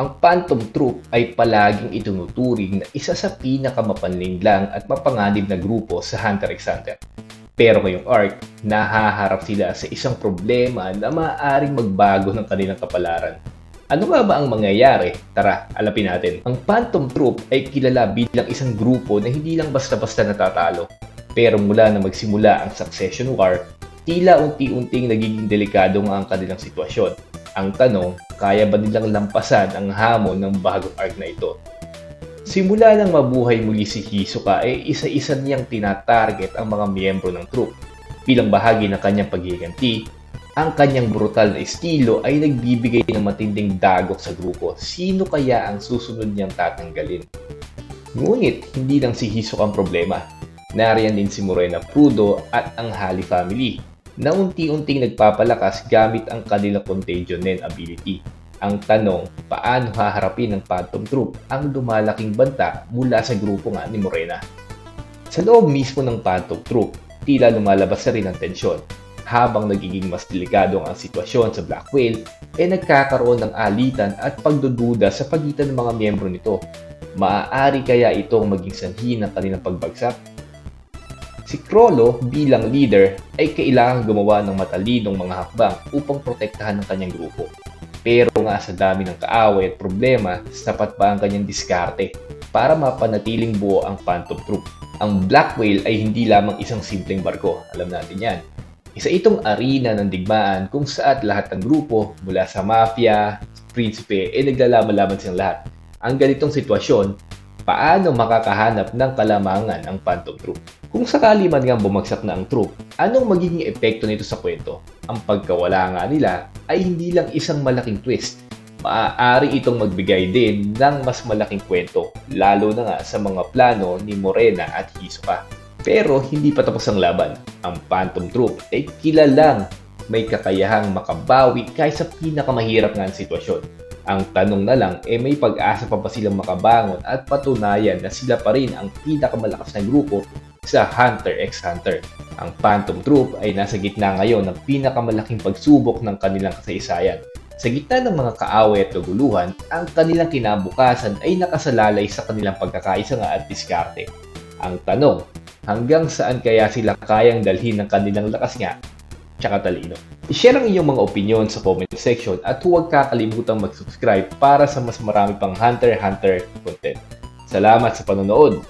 Ang Phantom Troop ay palaging itinuturing na isa sa pinakamapanlinlang at mapanganib na grupo sa Hunter x Hunter. Pero ngayong arc, nahaharap sila sa isang problema na maaaring magbago ng kanilang kapalaran. Ano nga ba ang mangyayari? Tara, alapin natin. Ang Phantom Troop ay kilala bilang isang grupo na hindi lang basta-basta natatalo. Pero mula na magsimula ang Succession War, tila unti-unting nagiging delikado nga ang kanilang sitwasyon. Ang tanong, kaya ba nilang lampasan ang hamon ng bagong arc na ito? Simula nang mabuhay muli si Hisoka ay isa-isa niyang tinatarget ang mga miyembro ng troop. Bilang bahagi ng kanyang paghiganti, ang kanyang brutal na estilo ay nagbibigay ng matinding dagok sa grupo. Sino kaya ang susunod niyang tatanggalin? Ngunit hindi lang si Hisoka ang problema. Nariyan din si Morena Prudo at ang Hali family na unti-unting nagpapalakas gamit ang kanilang Contagion Nen ability. Ang tanong, paano haharapin ng Phantom Troop ang lumalaking banta mula sa grupo nga ni Morena? Sa loob mismo ng Phantom Troop, tila lumalabas na rin ang tensyon. Habang nagiging mas delikado ang sitwasyon sa Black Whale, eh nagkakaroon ng alitan at pagdududa sa pagitan ng mga miyembro nito. Maaari kaya itong maging sanhi ng kanilang pagbagsak? Si Krollo bilang leader ay kailangang gumawa ng matalinong mga hakbang upang protektahan ang kanyang grupo. Pero nga sa dami ng kaaway at problema, sapat ba ang kanyang diskarte para mapanatiling buo ang Phantom Troop? Ang Black Whale ay hindi lamang isang simpleng barko, alam natin yan. Isa itong arena ng digmaan kung saan lahat ng grupo mula sa mafia, prinsipe, ay naglalaman-laman silang lahat. Ang ganitong sitwasyon, paano makakahanap ng kalamangan ang Phantom Troop? Kung sakali man nga bumagsak na ang troop, anong magiging epekto nito sa kwento? Ang pagkawala nga nila ay hindi lang isang malaking twist. Maaari itong magbigay din ng mas malaking kwento, lalo na nga sa mga plano ni Morena at Hisoka. Pero hindi pa tapos ang laban. Ang Phantom Troop ay kilalang may kakayahang makabawi kahit sa pinakamahirap nga sitwasyon. Ang tanong na lang, eh may pag-asa pa ba silang makabangon at patunayan na sila pa rin ang pinakamalakas na grupo sa Hunter x Hunter. Ang Phantom Troop ay nasa gitna ngayon ng pinakamalaking pagsubok ng kanilang kasaysayan. Sa gitna ng mga kaaway at kaguluhan, ang kanilang kinabukasan ay nakasalalay sa kanilang pagkakaisa nga at diskarte. Ang tanong, hanggang saan kaya sila kayang dalhin ng kanilang lakas nga tsaka talino. I-share ang inyong mga opinion sa comment section at huwag kakalimutang mag-subscribe para sa mas marami pang Hunter x Hunter content. Salamat sa panonood!